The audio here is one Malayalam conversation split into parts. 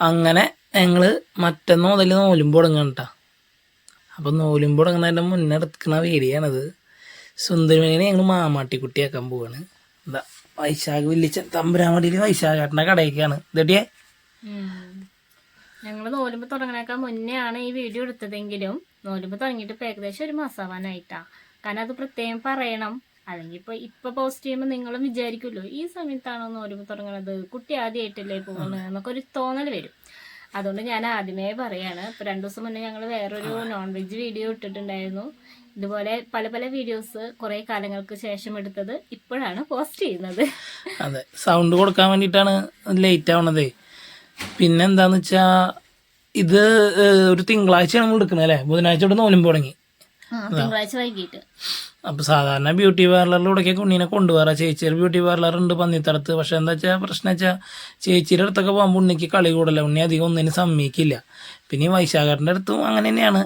അങ്ങനെ ഞങ്ങൾ മറ്റന്ന് മുതൽ നോലുമ്പ് തുടങ്ങണം കേട്ടോ അപ്പൊ നോലുമ്പ് തുടങ്ങുന്നതിന്റെ മുന്നേ എടുക്കുന്ന വേരിയാണത് സുന്ദരമേനെ ഞങ്ങൾ മാമാട്ടിക്കുട്ടിയാക്കാൻ പോവാണ്. എന്താ വൈശാഖ് വില്ലിച്ച തമ്പുരാമടിയിൽ വൈശാഖേട്ടന്റെ കടയിലേക്കാണ്. ഇതട്ടിയേ ഞങ്ങൾ നോലുമ്പ് മുന്നേ ആണ് ഈ വീഡിയോ എടുത്തതെങ്കിലും നോലുമ്പ് തുടങ്ങിയിട്ട് ഇപ്പൊ ഏകദേശം ഒരു മാസമാവാനായിട്ടാ കാരണം അത് പ്രത്യേകം പറയണം. അല്ലെങ്കിൽ ഇപ്പൊ ഇപ്പൊ പോസ്റ്റ് ചെയ്യുമ്പോൾ നിങ്ങളും വിചാരിക്കുമല്ലോ ഈ സമയത്താണോ ഓരോ തുടങ്ങണത്? കുട്ടി ആദ്യമായിട്ടല്ലേ പോകുന്നത്? എന്നൊക്കെ ഒരു തോന്നൽ വരും. അതുകൊണ്ട് ഞാൻ ആദ്യമേ പറയാണ് ഇപ്പൊ രണ്ടു ദിവസം മുന്നേ ഞങ്ങൾ വേറൊരു നോൺ വെജ് വീഡിയോ ഇട്ടിട്ടുണ്ടായിരുന്നു. ഇതുപോലെ പല പല വീഡിയോസ് കുറെ കാലങ്ങൾക്ക് ശേഷം എടുത്തത് ഇപ്പോഴാണ് പോസ്റ്റ് ചെയ്യുന്നത്. അതെ സൗണ്ട് കൊടുക്കാൻ വേണ്ടിയിട്ടാണ് ലേറ്റ് ആവണതേ. പിന്നെന്താന്ന് വെച്ചാ ഇത് ഒരു തിങ്കളാഴ്ചയാണ് നമ്മൾ എടുക്കുന്നത് അല്ലേ? ബുധനാഴ്ച തൊട്ട് നോലുമ്പ് തുടങ്ങി. തിങ്കളാഴ്ച വൈകിട്ട്. അപ്പൊ സാധാരണ ബ്യൂട്ടി പാർലറിലൂടെയൊക്കെ ഉണ്ണീനെ കൊണ്ടുപോകാറ് ചേച്ചിയുടെ ബ്യൂട്ടി പാർലർ ഉണ്ട് പന്നിത്തടത്ത്. പക്ഷെ എന്താ വെച്ചാൽ പ്രശ്നം വെച്ചാൽ ചേച്ചിയുടെ അടുത്തൊക്കെ പോകുമ്പോൾ ഉണ്ണിക്ക് കളി കൂടല ഉണ്ണി അധികം ഒന്നിനും സമ്മതിക്കില്ല. പിന്നെ വൈശാഖേട്ടന്റെ അടുത്തും അങ്ങനെ തന്നെയാണ്.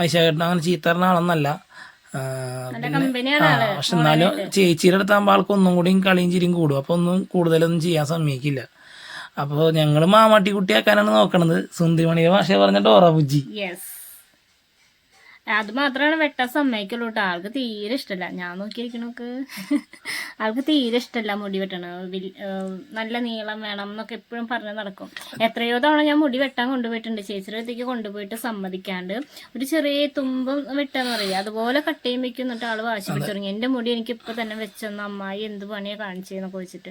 വൈശാഖേട്ടൻ അങ്ങനെ ചീത്തറിന ആളൊന്നല്ല. പക്ഷെ എന്നാലും ചേച്ചിയുടെ അടുത്താകുമ്പോൾ ആൾക്ക് ഒന്നും കൂടിയും കളിയും ചിരിയും കൂടും. അപ്പൊ ഒന്നും കൂടുതലൊന്നും ചെയ്യാൻ സമ്മതിക്കില്ല. അപ്പോൾ ഞങ്ങൾ മാമാട്ടി കുട്ടിയാക്കാനാണ് നോക്കണത്. സുന്ദരിമണിയുടെ ഭാഷ പറഞ്ഞ ഡോറ ബുജി അത് മാത്രമാണ് വെട്ടാൻ സമ്മതിക്കുള്ളൂ കേട്ടോ ആൾക്ക് തീരെ ഇഷ്ടമല്ല ഞാൻ നോക്കിയിരിക്കണോക്ക് ആൾക്ക് തീരെ ഇഷ്ടമല്ല മുടി വെട്ടണം നല്ല നീളം വേണം എന്നൊക്കെ എപ്പോഴും പറഞ്ഞ് നടക്കും. എത്രയോ തവണ ഞാൻ മുടി വെട്ടാൻ കൊണ്ടുപോയിട്ടുണ്ട്. ചേച്ചിയുടെ അടുത്തേക്ക് കൊണ്ടുപോയിട്ട് സമ്മതിക്കാണ്ട് ഒരു ചെറിയ തുമ്പം വെട്ടാന്ന് പറയും. അതുപോലെ കട്ട് ചെയ്യുമ്പോഴേക്കും എന്നിട്ട് ആൾ വാശി പിടിച്ചു തുടങ്ങി. എന്റെ മുടി എനിക്ക് ഇപ്പൊ തന്നെ വെച്ചെന്ന് അമ്മായി എന്ത് പണിയാ കാണിച്ചെന്നൊക്കെ വെച്ചിട്ട്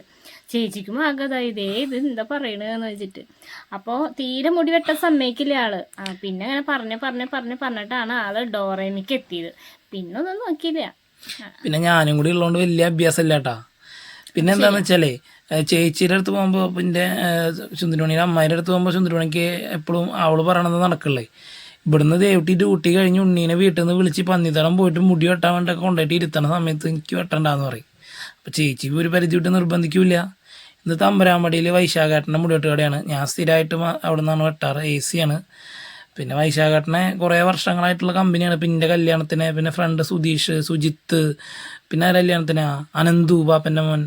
ചേച്ചിക്കും ആകതായി ഇതേ ഇത് എന്താ പറയണതെന്ന് വെച്ചിട്ട് അപ്പോൾ തീരെ മുടി വെട്ടാൻ സമ്മതിക്കില്ല ആൾ. പിന്നെ അങ്ങനെ പറഞ്ഞ് പറഞ്ഞ് പറഞ്ഞ് പറഞ്ഞിട്ടാണ് ആൾ ഡോറേമിക്ക് എത്തിയത്. പിന്നെ ഒന്നും നോക്കിയില്ല. പിന്നെ ഞാനും കൂടി ഉള്ളതുകൊണ്ട് വലിയ അഭ്യാസം ഇല്ല കേട്ടാ പിന്നെ എന്താന്ന് വെച്ചാലേ ചേച്ചിയുടെ അടുത്ത് പോകുമ്പോൾ പിന്നെ സുന്ദരമണിയുടെ അമ്മയുടെ അടുത്ത് പോകുമ്പോൾ സുന്ദരമണിക്ക് എപ്പോഴും അവൾ പറയണത് നടക്കള്ളേ ഇവിടുന്ന് ദേവട്ടി ഡ്യൂട്ടി കഴിഞ്ഞ് ഉണ്ണീനെ വീട്ടിൽ നിന്ന് വിളിച്ച് പന്നിത്തടം പോയിട്ട് മുടി വെട്ടാൻ വേണ്ടിയൊക്കെ കൊണ്ടുപോയിട്ട് ഇരുത്തണ സമയത്ത് എനിക്ക് വെട്ടണ്ടെന്ന് പറയും. അപ്പോൾ ചേച്ചി ഒരു പരിധി വിട്ട് നിർബന്ധിക്കൂല ഇത് തമ്പരാമടിയിൽ വൈശാഖേട്ടന്റെ മുടി കടയാണ് ഞാൻ സ്ഥിരമായിട്ട് അവിടെ നിന്നാണ് വെട്ടാറ്. എ സിയാണ് പിന്നെ വൈശാഖട്ടനെ കുറേ വർഷങ്ങളായിട്ടുള്ള കമ്പനിയാണ് പിന്നെ എന്റെ കല്യാണത്തിന് പിന്നെ ഫ്രണ്ട് സുധീഷ് സുജിത്ത് പിന്നെ കല്യാണത്തിന്? അനന്തു ബാപ്പന്റെ മോൻ.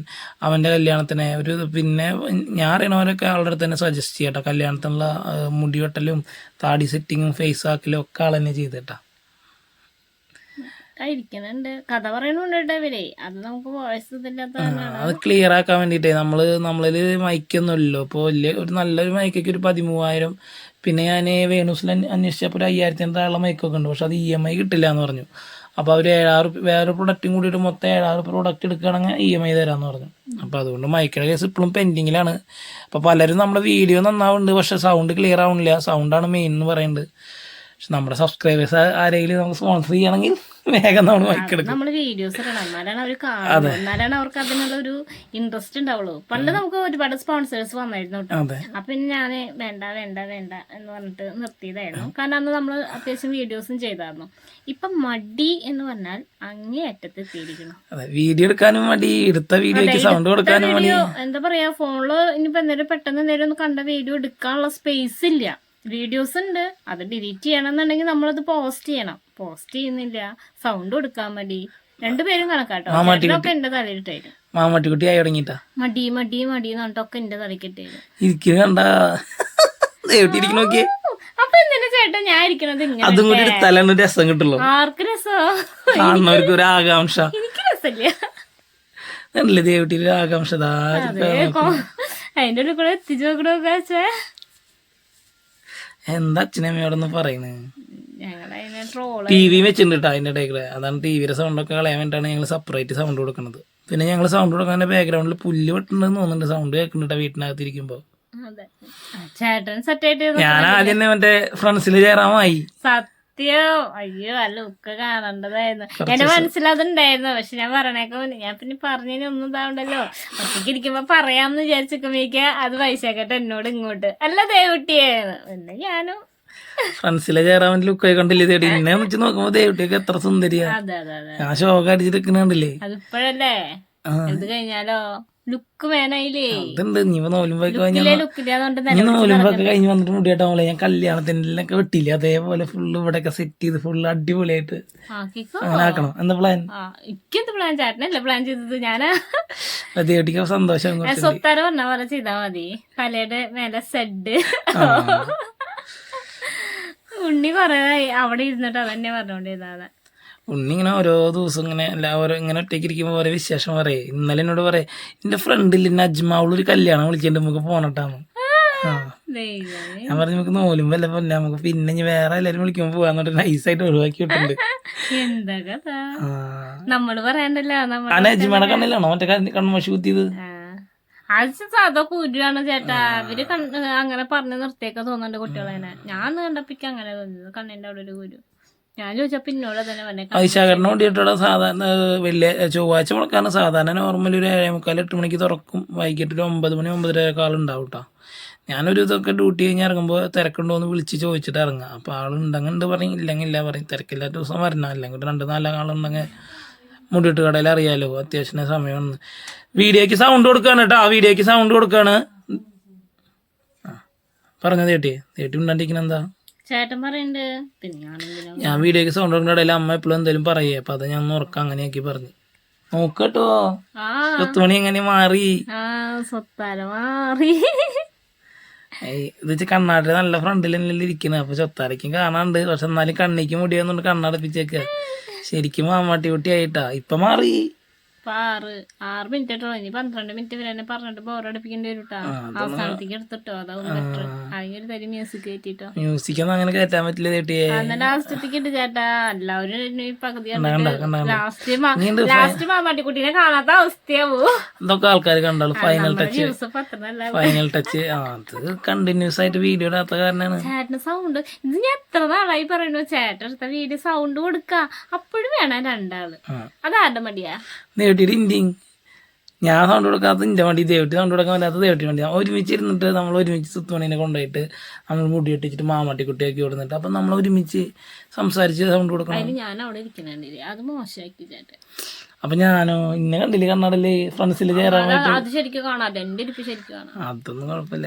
അവന്റെ കല്യാണത്തിന് ഒരു പിന്നെ ഞാൻ അറിയണവരൊക്കെ ആളുടെ അടുത്ത് തന്നെ സജസ്റ്റ് ചെയ്യട്ടോ. കല്യാണത്തിനുള്ള മുടിവെട്ടലും മുടി വെട്ടലും താടി സെറ്റിങ്ങും ഫേസ് ആക്കലും ഒക്കെ ആൾ തന്നെ ചെയ്തിട്ടാ. കഥ പറയണുണ്ട് കേട്ടോ ഇവരെ. അത് നമുക്ക് വോയിസ് അത് ക്ലിയർ ആക്കാൻ വേണ്ടിട്ടേ നമ്മൾ നമ്മളിൽ മൈക്കൊന്നും ഇപ്പൊ വലിയ ഒരു നല്ലൊരു മൈക്കൊക്കെ ഒരു പതിമൂവായിരം പിന്നെ ഞാൻ വേണുസിൽ അന്വേഷിച്ചപ്പോൾ ഒരു അയ്യായിരത്തി രണ്ടാളുള്ള മൈക്കൊക്കെ ഉണ്ട്. പക്ഷെ അത് ഇ എം ഐ കിട്ടില്ല എന്ന് പറഞ്ഞു. അപ്പോൾ അവർ ഏഴാറ് വേറെ കൂടി കൂടിയിട്ട് മൊത്തം ഏഴാറ് പ്രൊഡക്റ്റ് എടുക്കുകയാണെങ്കിൽ ഇ എം ഐ തരാമെന്ന് പറഞ്ഞു. അപ്പോൾ അതുകൊണ്ട് മൈക്കിന്റെ കേസ് ഇപ്പോഴും പെൻഡിങ്ങിലാണ് അപ്പോൾ പലരും നമ്മുടെ വീഡിയോ നന്നാവുന്നുണ്ട്. പക്ഷേ സൗണ്ട് ക്ലിയർ ആവുന്നില്ല. സൗണ്ടാണ് മെയിൻ എന്ന് പറയുന്നത് പക്ഷെ നമ്മുടെ സബ്സ്ക്രൈബേഴ്സ് ആരെങ്കിലും നമുക്ക് സ്പോൺസർ ചെയ്യണമെങ്കിൽ വേഗം നമ്മൾ മൈക്ക് എടുക്കും. നമ്മൾ വീഡിയോസ് ഇടണം. എന്നാലാണ് അവർ കാണുന്നത് എന്നാലാണ് അവർക്ക് അതിനുള്ള ഒരു ഇൻട്രസ്റ്റ് ഉണ്ടാവുള്ളൂ. പണ്ട് നമുക്ക് ഒരുപാട് സ്പോൺസേഴ്സ് വന്നായിരുന്നു അപ്പൊ പിന്നെ ഞാൻ വേണ്ട വേണ്ട വേണ്ട എന്ന് പറഞ്ഞിട്ട് നിർത്തിയതായിരുന്നു. കാരണം അന്ന് നമ്മൾ അത്യാവശ്യം വീഡിയോസും ചെയ്തായിരുന്നു. ഇപ്പൊ മടി എന്ന് പറഞ്ഞാൽ അങ്ങേ അറ്റത്ത് എത്തിയിരിക്കണം അതെ വീഡിയോ എടുക്കാനും മടി എടുത്ത വീഡിയോക്ക് സൗണ്ട് കൊടുക്കാനും മടി. എന്താ പറയാ ഫോണിൽ ഇനിയിപ്പോ എന്തെങ്കിലും പെട്ടെന്ന് എന്തെങ്കിലും ഒന്ന് കണ്ട വീഡിയോ എടുക്കാനുള്ള സ്പേസ് ഇല്ല. വീഡിയോസ് ഉണ്ട്. അത് ഡിലീറ്റ് ചെയ്യണം എന്നുണ്ടെങ്കിൽ നമ്മളത് പോസ്റ്റ് ചെയ്യണം. പോസ്റ്റ് ചെയ്യുന്നില്ല. സൗണ്ട് കൊടുക്കാൻ മടി. രണ്ടുപേരും കണക്കാട്ടോ. ഒക്കെ എന്റെ തലയിട്ടായിരുന്നു മാമട്ടിക്കുട്ടി ആയി തുടങ്ങിട്ടാ മടി മടി മടി എന്ന് പറഞ്ഞിട്ടൊക്കെ എന്റെ തലക്കിട്ട് തരും ഇരിക്കുന്ന കണ്ട? ദേവട്ടിരിക്കണ നോക്കിയേ? അപ്പൊ എന്തിനാ ചേട്ടാ ഞാൻ ഇരിക്കണത് അതും കൂടി എടുത്താലാണ് രസം കിട്ടുള്ളൂ. ആർക്ക് രസോ? കാണുന്നവർക്ക് ഒരു ആകാംക്ഷ. എനിക്ക് രസമില്ല. നല്ല ദേവട്ടി ഒരു ആകാംക്ഷ. അതിന്റെ കൂടെ എത്തിച്ചു നോക്കണോക്കെ എന്താ അച്ഛനമ്മയോടൊന്ന് പറയണേ? ടി വി വെച്ചിട്ടുണ്ട് കേട്ടോ അതിന്റെ ഇടയിൽ അതാണ് ടി വിയുടെ സൗണ്ട് ഒക്കെ കളയാൻ വേണ്ടിയിട്ടാണ് ഞങ്ങൾ സെപ്പറേറ്റ് സൗണ്ട് കൊടുക്കുന്നത്. പിന്നെ ഞങ്ങൾ സൗണ്ട് കൊടുക്കാൻ ബാക്ക്ഗ്രൗണ്ടിൽ പുല്ല് വെട്ടുന്നത് തോന്നുന്നുണ്ട്. സൗണ്ട് കേൾക്കുന്നുണ്ട് വീട്ടിനകത്ത് ഇരിക്കുമ്പോ അതെ. ചേട്ടൻ സെറ്റ് ആയിട്ട് ഞാൻ ആദ്യം തന്നെ മറ്റേ ഫ്രണ്ട്സിൽ ചേരാമായി. സത്യം. അയ്യോ ആ ലുക്ക് കാണേണ്ടതായിരുന്നു. എന്റെ മനസ്സിലതുണ്ടായിരുന്നു പക്ഷെ ഞാൻ പറയണേക്ക ഞാൻ പിന്നെ പറഞ്ഞതിനൊന്നും ഇതാവണ്ടല്ലോ. ഒറ്റയ്ക്ക് ഇരിക്കുമ്പോ പറയാമെന്ന് വിചാരിച്ചിരിക്കുമ്പോഴേക്ക് അത് പൈസക്കെട്ട് എന്നോട് ഇങ്ങോട്ട്. അല്ല ദേവുട്ടിയായിരുന്നു പിന്നെ ഞാനും ഫ്രണ്ട്സിലെ ചേരാൻ വേണ്ടി ലുക്കായി കണ്ടില്ലേ തേടി? എന്നെ വെച്ച് നോക്കുമ്പോ ദേവിട്ടിയൊക്കെ എത്ര സുന്ദരിയാ. ഞാൻ ശോക അടിച്ചിരിക്കണേ അതിപ്പോഴല്ലേ? കഴിഞ്ഞാലോ? ലുക്ക് വേണയില്ലേ ഇതുണ്ട് നീ നോലുമ്പൊക്കെ കഴിഞ്ഞ ലുക്കിലെ ലുക്കില്ലാതുകൊണ്ട് നീ നോലുമ്പൊക്കെ കഴിഞ്ഞ് വന്നിട്ട് ഞാൻ കല്യാണത്തിനൊക്കെ വെട്ടില്ല അതേപോലെ ഫുള്ള് ഇവിടെയൊക്കെ സെറ്റ് ചെയ്ത് ഫുള്ള് അടിപൊളിയായിട്ട് അങ്ങനെ ആക്കണം. എന്താ പ്ലാൻ ആ ഇക്കെന്ത് പ്ലാൻ ചേട്ടനല്ലേ പ്ലാൻ ചെയ്തത്? ഞാൻ ദേവട്ടിക്ക് സന്തോഷം സ്വത്താര പറഞ്ഞ പോലെ ചെയ്താ മതി. തലയുടെ മേലെ സെഡ് ഉണ്ണി കൊറേ അവിടെ ഇരുന്നിട്ട് അതന്നെ പറഞ്ഞോണ്ടിരുന്നത് ഉണ്ണി ഇങ്ങനെ ഓരോ ദിവസം ഇങ്ങനെ എല്ലാവരും ഇങ്ങനെ ഒറ്റയ്ക്ക് ഇരിക്കുമ്പോൾ ഓരോ വിശേഷം പറയേ. ഇന്നലെ എന്നോട് പറയേ എന്റെ ഫ്രണ്ടിൽ നജ്മാവുള്ള ഒരു കല്യാണം വിളിച്ചിട്ട് നമുക്ക് പോണട്ടാന്ന്. ദൈവമേ. ഞാൻ പറഞ്ഞു നമുക്ക് നോലും വല്ല പോലെ നമുക്ക് പിന്നെ ഇനി വേറെ എല്ലാരും വിളിക്കുമ്പോ പോവാന്നിട്ട് നൈസായിട്ട് ഒഴിവാക്കി വിട്ടിട്ടുണ്ട്. എന്താ കഥ? ആ. നമ്മൾ പറയണ്ടല്ലോ അജ്മാടെ കണ്ണിലാണോ? മറ്റേ കണ്ണ് കൺമഷി കുത്തിയത്. അത് സാധാ കുരുവാണ് ചേട്ടാ. കണ്ണ് അങ്ങനെ പറഞ്ഞു നിർത്തിയൊക്കെ തോന്നുന്നുണ്ട് കുട്ടികളെ ഞാൻ കണ്ടപ്പിക്ക് അങ്ങനെ തോന്നുന്നു. കണ്ണിന്റെ അവിടെ ഒരു കുരു. ഞാൻ ചോദിച്ചപ്പോ പിന്നോട് തന്നെ പറഞ്ഞേ വേണ്ടിയിട്ടുള്ള സാധാരണ വലിയ ചൊവ്വാഴ്ച മുളക്കാണ് സാധാരണ നോർമൽ ഒരു ഏഴേ മുക്കാൽ എട്ട് മണിക്ക് തുറക്കും. വൈകിട്ട് ഒരു ഒമ്പത് മണി ഒമ്പതര കാലം ഉണ്ടാവും കേട്ടോ ഞാനൊരു ഇതൊക്കെ ഡ്യൂട്ടി കഴിഞ്ഞ് ഇറങ്ങുമ്പോൾ തിരക്കുണ്ടോ എന്ന് വിളിച്ച് ചോദിച്ചിട്ട് ഇറങ്ങാം അപ്പോൾ ആളുണ്ടെങ്കിൽ ഉണ്ട് പറയും ഇല്ലെങ്കിൽ ഇല്ല പറയും. തിരക്കില്ലാത്ത ദിവസം വരണം. അല്ലെങ്കിൽ രണ്ട് നാല് ആളുണ്ടെങ്കിൽ മുടിയിട്ട് കടയിൽ അറിയാലോ അത്യാവശ്യം സമയമാണ്. വീഡിയോക്ക് സൗണ്ട് കൊടുക്കാണ് കേട്ടോ. ആ വീഡിയോക്ക് സൗണ്ട് കൊടുക്കാണ്. പറഞ്ഞത് തേട്ടി. തേട്ടി ഉണ്ടാണ്ടിരിക്കണ എന്താ? ചേട്ടൻ ഞാൻ വീഡിയോക്ക് സൗണ്ട് കൊടുക്കുന്ന ഇടയിൽ അമ്മ എപ്പോഴും എന്തെങ്കിലും പറയേ. അപ്പൊ അത് ഞാൻ ഉറക്കം അങ്ങനെയാക്കി പറഞ്ഞു. നോക്കട്ടോ പത്ത് മണി എങ്ങനെ മാറി? ആ സ്വത്താര മാറി. ഇത് വെച്ച് കണ്ണാടി നല്ല ഫ്രണ്ടിൽ ഇരിക്കുന്നത് അപ്പൊ ചൊത്താരയ്ക്കും കാണാണ്ട്. പക്ഷെ എന്നാലും കണ്ണിക്ക് മുടിയാന്നുണ്ട് കണ്ണടപ്പിച്ചേക്ക ശരിക്കും മാമാട്ടി കുട്ടി ആയിട്ടാ. ഇപ്പൊ മാറി. ആറ് ആറ് മിനിറ്റ് ഇനി പന്ത്രണ്ട് മിനിറ്റ് വരെ പറഞ്ഞിട്ട് ബോറടിപ്പിക്കേണ്ടി വരും കേട്ടോ അവസാനത്തേക്ക് എടുത്തിട്ടോ? അതാവും ബെറ്റർ മ്യൂസിക് ഒന്നും അങ്ങനെ കയറ്റാൻ പറ്റില്ല ചേട്ടിയെ എന്തൊക്കെ ആൾക്കാർ കണ്ടാലും ഫൈനൽ ടച്ച് ഫൈനൽ ടച്ച് അത് കണ്ടിന്യൂസ് ആയിട്ട് വീഡിയോ ഇടാത്ത കാരണമാണ് ചേട്ടന് സൗണ്ട് ഇത് ഞാൻ എത്ര നാളായി പറയുന്നു ചേട്ടടുത്ത വീഡിയോ സൗണ്ട് കൊടുക്ക. അപ്പോഴും വേണം രണ്ടാൾ. അതാരുടെ മടിയാ? നേടിയിട്ട് ഇന്ത്യയും. ഞാൻ സൗണ്ട് കൊടുക്കാത്ത ഇന്റെ വണ്ടി ദേവട്ടി സൗണ്ട് കൊടുക്കാൻ വരാത്ത ദേവട്ടി വണ്ടി. ഒരുമിച്ച് ഇരുന്നിട്ട് നമ്മൾ ഒരുമിച്ച് സുത്തുമണീനെ കൊണ്ടുപോയിട്ട് നമ്മൾ മുടി ഇട്ടിച്ചിട്ട് മാമാട്ടി കുട്ടിയാക്കി കൊടുത്തിട്ട്. അപ്പം നമ്മൾ ഒരുമിച്ച് സംസാരിച്ച് സൗണ്ട് കൊടുക്കണം. ഞാൻ അവിടെ അത് മോശമാക്കി ചേട്ടൻ. അപ്പൊ ഞാനോ ഇന്നെ കണ്ടില്ലേ കണ്ണാടല്ലേ ഫ്രണ്ട്സിൽ ചേരാൻ അത് ശരിക്കും കാണാം. എന്റെ ഇരിപ്പ് ശരിക്കും കാണാം. അതൊന്നും കുഴപ്പമില്ല.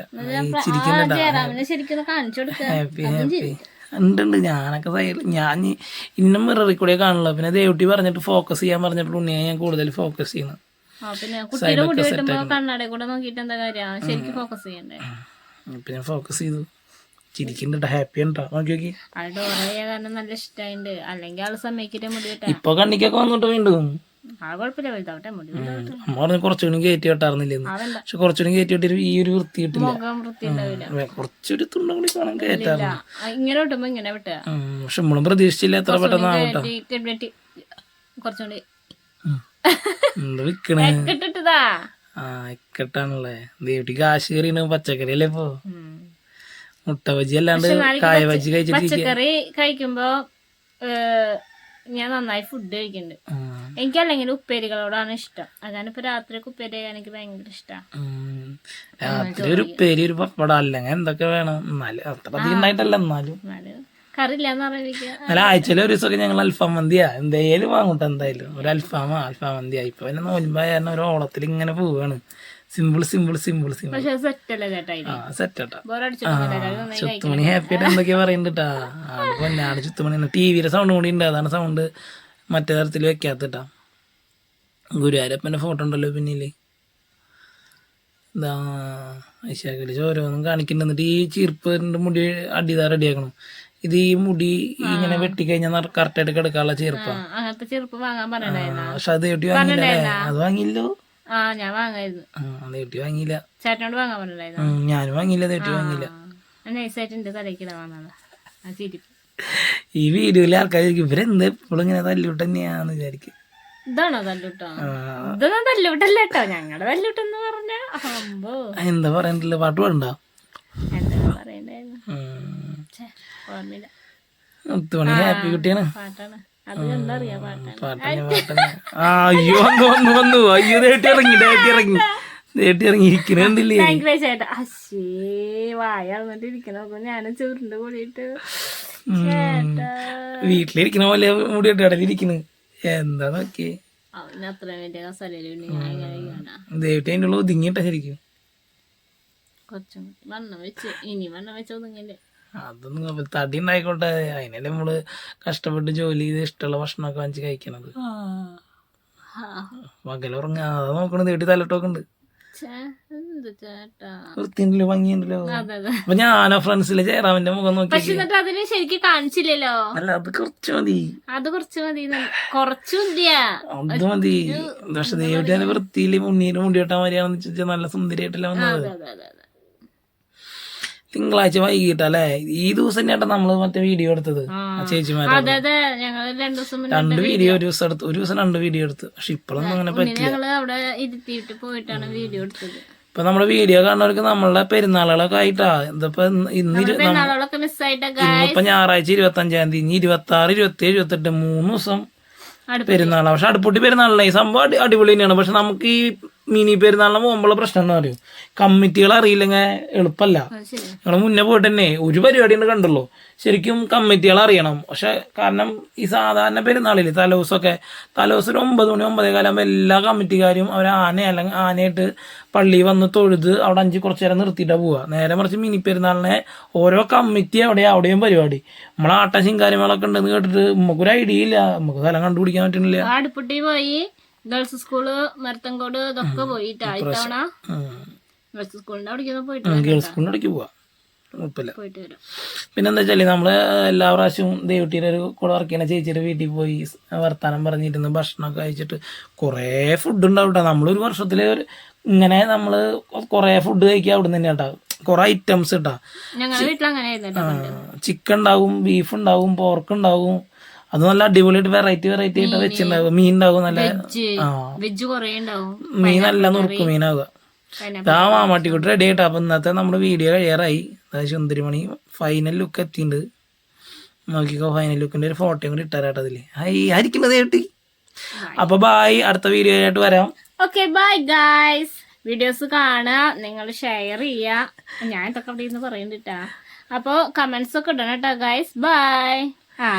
ശരിക്കും കാണിച്ചു കൊടുക്കാം. ഉണ്ട് ഉണ്ട്. ഞാനൊക്കെ സൈഡ് ഞാൻ ഇന്നും മിററിൽ കൂടെ കാണുള്ളൂ. പിന്നെ ദേവട്ടി പറഞ്ഞിട്ട് ഫോക്കസ് ചെയ്യാൻ പറഞ്ഞപ്പോൾ ഉണ്ണിയെ ഞാൻ കൂടുതൽ ഫോക്കസ് ചെയ്യുന്നത് പിന്നെ കുട്ടിയുടെ മുടി വെട്ടുമ്പോ കണ്ണാടെ കൂടെ നോക്കിയിട്ട് എന്താ കാര്യം? ശരിക്കും ഫോക്കസ് ചെയ്യണ്ടേ? പിന്നെ ഫോക്കസ് ചെയ്തു. ചിരിക്കുന്നുണ്ട് ഹാപ്പി ഉണ്ടോ? നോക്കി നോക്കി. കാരണം നല്ല ഇഷ്ടമായിണ്ട് അല്ലെങ്കിൽ ആൾ മുടി വെട്ടാ ഇപ്പൊ കണ്ണിക്കൊക്കെ വന്നിട്ട് വീണ്ടും. അമ്മ കുറച്ചുകൂടി കയറ്റി വിട്ടാർന്നില്ലെന്ന് പക്ഷെ കുറച്ചുകൂടി കയറ്റി വിട്ടിട്ട് ഈ ഒരു വൃത്തി കിട്ടില്ല. കുറച്ചൊരു തുണ്ടും കൂടി കാണാൻ കയറ്റാറുണ്ട്. ഇങ്ങനെ വെട്ടുമ്പോ. പക്ഷെ നമ്മളും പ്രതീക്ഷിച്ചില്ല എത്ര പെട്ടെന്ന് ആവട്ടെ കെട്ടി- കുറച്ചുകൂടി വിക്കണേ? ആ ഇക്കട്ടാണല്ലേ ദേവട്ടി കാശ് കയറിയാണ് പച്ചക്കറി അല്ലേ ഇപ്പൊ? മുട്ട ബജി അല്ലാണ്ട് കായ ബജി കഴിച്ചിട്ട് പച്ചക്കറി കഴിക്കുമ്പോ ഞാൻ നന്നായി ഫുഡ് കഴിക്കുന്നുണ്ട് എനിക്കല്ലെങ്കിൽ ഉപ്പേരികളോടാണ് ഇഷ്ടം. അതാണ് ഇപ്പൊ രാത്രിക്ക് ഉപ്പേരി കഴിക്കാൻ എനിക്ക് ഭയങ്കര ഇഷ്ടം. രാത്രി ഒരു ഉപ്പേരി ഒരു പപ്പടം അല്ലെങ്കിൽ എന്തൊക്കെ വേണം. എന്നാലും അത്ര അധികം ഉണ്ടായിട്ടല്ല എന്നാലും എന്നാലും ആഴ്ചയിലെ ആഴ്ചയിൽ ഒരു ദിവസമൊക്കെ ഞങ്ങൾ അൽഫാം മന്തിയാ. എന്തായാലും വാങ്ങൂട്ടോ എന്തായാലും. ഒരു അൽഫാമ അൽഫാം മന്തിയാ. ഇപ്പൊ പിന്നെ നോലുമ്പായ ഒരു ഓളത്തിൽ ഇങ്ങനെ പോവാണ്. സിമ്പിൾ സിമ്പിൾ സിമ്പിൾ സിമ്പിൾ അല്ലേ ചുത്തുമണി ഹാപ്പി ആയിട്ട് എന്തൊക്കെയാ പറയുന്നുണ്ടാ പൊന്നാട് ചുത്തുമണി ടി വിയുടെ സൗണ്ട് കൂടി ഉണ്ട്. അതാണ് സൗണ്ട് മറ്റേ തരത്തിൽ വെക്കാത്തിട്ടാ ഗുരുവായൂരപ്പന്റെ ഫോട്ടോ ഉണ്ടല്ലോ പിന്നിൽ. ഇതാ ഐശാഖിൽ ചോരോന്നും കാണിക്കുന്നുണ്ട്. എന്നിട്ട് ഈ ചീർപ്പ് മുടി അടിതാ റെഡിയാക്കണം ഇത് ഈ മുടി ഇങ്ങനെ വെട്ടിക്കഴിഞ്ഞാൽ കറക്റ്റായിട്ട് കിടക്കാനുള്ള ചീർപ്പാണ് അങ്ങനത്തെ ചെറുപ്പം വാങ്ങാൻ പക്ഷെ അത് എട്ടി വാങ്ങിയില്ലേ അത് വാങ്ങിയില്ലോ ആ ഞാൻ വാങ്ങായിരുന്നു. ആ അത് എട്ടി വാങ്ങിയില്ല. ചേട്ടനോട് വാങ്ങാൻ ഞാനും വാങ്ങിയില്ല അത് എട്ടി വാങ്ങിയില്ല. വന്നത്. ആ ചിരിപ്പ് ഈ വീഡിയോയിലെ ആൾക്കാർ ഇവരെന്ത്? ഇപ്പോഴും ഇങ്ങനെ തല്ലൂട്ട് തന്നെയാന്ന് വിചാരിക്കും. ഇതാണോ തല്ലുട്ടോ ഇതൊന്നും തല്ലുവിട്ടല്ല കേട്ടോ. ഞങ്ങളുടെ തല്ലുവിട്ടെന്ന് പറഞ്ഞ അമ്പോ. എന്താ പറയണ്ടല്ലോ? പാട്ട് പാടണ്ട? എന്താ പറയണ്ടായിരുന്നു ഓർമ്മയില്ല. ഹാപ്പി കുട്ടിയാണ്. അയ്യോ വന്നു വന്നു വന്നു. അയ്യോ തേട്ടി ഇറങ്ങി തേട്ടി ഇറങ്ങി. തേട്ടി ഇറങ്ങി. ചേട്ടാ. വായ ഇരിക്കണോ ഞാനും ചുരുണ്ട് കൂടിയിട്ട് വീട്ടിലിരിക്കണ പോലെ മുടി ഇടയിലിരിക്കണ് എന്താ നോക്കി ദേവിട്ടി അതിന്റെ ഒതുങ്ങിയിട്ട ശരിക്കും. കുറച്ചും വണ്ണം വെച്ച് ഇനി വണ്ണം വെച്ച് ഒതുങ്ങില്ലേ? അതൊന്നും. തടി ഉണ്ടായിക്കോട്ടെ അതിനല്ലേ നമ്മൾ കഷ്ടപ്പെട്ട് ജോലി ചെയ്ത് ഇഷ്ടമുള്ള ഭക്ഷണമൊക്കെ വാങ്ങിച്ച് കഴിക്കണത്. പകലുറങ്ങാതെ നോക്കണ വീട്ടിൽ തലട്ടൊക്കെ ഉണ്ട് ഭംഗിയുണ്ടല്ലോ. അപ്പൊ ഞാനോ ഫ്രണ്ട്സിലെ ജയറാമിന്റെ മുഖം നോക്കി പക്ഷെ എന്നിട്ട് അതിന് ശരിക്കും കാണിച്ചില്ലല്ലോ? അല്ല അത് കുറച്ച് മതി. അത് കുറച്ച് മതി. കുറച്ചുമില്ല അത് മതി. പക്ഷെ ദേവിട്ടി അതിന്റെ വൃത്തിയിൽ മുന്നീര് മുടി വെട്ടാൻ മതിയാണെന്ന് വെച്ചാൽ നല്ല സുന്ദരിയായിട്ടല്ല വന്നത്. തിങ്കളാഴ്ച വൈകിട്ടല്ലേ? ഈ ദിവസം ചേട്ടാ നമ്മൾ മറ്റേ വീഡിയോ എടുത്തത്. ചേച്ചിമാരെ രണ്ടു വീഡിയോ ഒരു ദിവസം എടുത്തു ഒരു ദിവസം രണ്ട് വീഡിയോ എടുത്തു. പക്ഷെ ഇപ്പോഴൊന്നും അങ്ങനെ പറ്റില്ല. ഇപ്പൊ നമ്മുടെ വീഡിയോ കാണുന്നവർക്ക് നമ്മളുടെ പെരുന്നാളുകളൊക്കെ ആയിട്ടാ. എന്താ ഇന്ന് ഇന്നിപ്പോ ഞായറാഴ്ച ഇരുപത്തി അഞ്ചാം തീയതി ഇനി ഇരുപത്തി ആറ് ഇരുപത്തി ഏഴ് ഇരുപത്തെട്ട് മൂന്ന് ദിവസം പെരുന്നാളാണ് പക്ഷെ അടുപ്പൊട്ടി പെരുന്നാളല്ല ഈ സംഭവം അടിപൊളി തന്നെയാണ്. പക്ഷെ നമുക്ക് ഈ മിനി പെരുന്നാളിന് പോകുമ്പോഴുള്ള പ്രശ്നം എന്ന് പറയും കമ്മിറ്റികൾ അറിയില്ലെങ്കിൽ എളുപ്പമല്ല ഞങ്ങൾ മുന്നേ പോയിട്ട് തന്നെ ഒരു പരിപാടി ഉണ്ട് കണ്ടുള്ളൂ. ശരിക്കും കമ്മിറ്റികൾ അറിയണം. പക്ഷെ കാരണം ഈ സാധാരണ പെരുന്നാളിൽ തലേദിവസമൊക്കെ തലേദിവസം ഒരു ഒമ്പത് മണി ഒമ്പതേ കാലം എല്ലാ കമ്മിറ്റിക്കാരും അവർ ആന അല്ലെങ്കിൽ ആനയായിട്ട് പള്ളി വന്ന് തൊഴുത് അവിടെ അഞ്ച് കുറച്ച് നേരം നിർത്തിയിട്ടാണ് പോവുക നേരെ മറിച്ച് മിനി പെരുന്നാളിനെ ഓരോ കമ്മിറ്റി എവിടെയാണ് അവിടെയും പരിപാടി. നമ്മളെ ആട്ട ശിങ്കാരിമേളൊക്കെ ഉണ്ടെന്ന് കേട്ടിട്ട് നമുക്കൊരു ഐഡിയ ഇല്ല. നമുക്ക് സ്ഥലം കണ്ടുപിടിക്കാൻ പറ്റുന്നില്ല പോയി ഗേൾസ് സ്കൂൾ മരത്തങ്കോട് ഇതൊക്കെ പോയിട്ടാ. ഇത്തവണ ഗേൾസ് സ്കൂളിന്റെ അവിടേക്ക് പോയിട്ട്. ഗേൾസ് സ്കൂളിന്റെ ഇടയ്ക്ക് പോവാ. കുഴപ്പമില്ല. പിന്നെന്താ വെച്ചാൽ നമ്മൾ എല്ലാ പ്രാവശ്യവും ദേവട്ടിയുടെ ഒരു കൂടെ വർക്ക് ചെയ്യുന്ന ചേച്ചിയുടെ വീട്ടിൽ പോയി വർത്താനം പറഞ്ഞിരുന്ന് ഭക്ഷണമൊക്കെ കഴിച്ചിട്ട് കുറേ ഫുഡ് ഉണ്ടാവും കേട്ടോ നമ്മളൊരു വർഷത്തിൽ ഒരു ഇങ്ങനെ നമ്മൾ കുറേ ഫുഡ് കഴിക്കുക അവിടെ നിന്ന് കേട്ടോ. കുറേ ഐറ്റംസ് കേട്ടോ ചിക്കൻ ഉണ്ടാവും ബീഫ് ഉണ്ടാവും പോർക്ക് ഉണ്ടാവും. അത് നല്ല അടിപൊളിയായിട്ട് വെറൈറ്റി വെറൈറ്റി ആയിട്ട് വെച്ചിട്ടുണ്ടാവും മീൻ ഉണ്ടാവും നല്ല വെജ് ആ. വെജ് കൊറേ ഉണ്ടാവും. മീൻ നല്ല നുറുക്ക് മീനാവുക. ആ മാമാട്ടിക്കുട്ടി റെഡി ആയിട്ട്. അപ്പൊ ഇന്നത്തെ നമ്മുടെ വീഡിയോ കഴിയാറായി അതായത് സുന്ദരിമണി ഫൈനൽ ലുക്ക് എത്തിയിട്ടുണ്ട് നോക്കിക്കോ ഫൈനൽ ലുക്കിന്റെ ഒരു ഫോട്ടോയും കൂടി ഇട്ടാരാട്ടോ അതിൽ. ഹൈ ആയിരിക്കുന്നത് കേട്ടി അപ്പൊ ബായ് അടുത്ത വീഡിയോ ആയിട്ട് വരാം. ഓക്കെ ബൈ ഗായ്സ് വീഡിയോസ് കാണുക നിങ്ങൾ ഷെയർ ചെയ്യാ ഞാൻ ഇതൊക്കെ അവിടെ ഇരുന്ന് പറയുന്നുണ്ടാ അപ്പോൾ കമന്റ്സ് ഒക്കെ ഇടണം കേട്ടോ ഗായ്സ് ബൈ ആ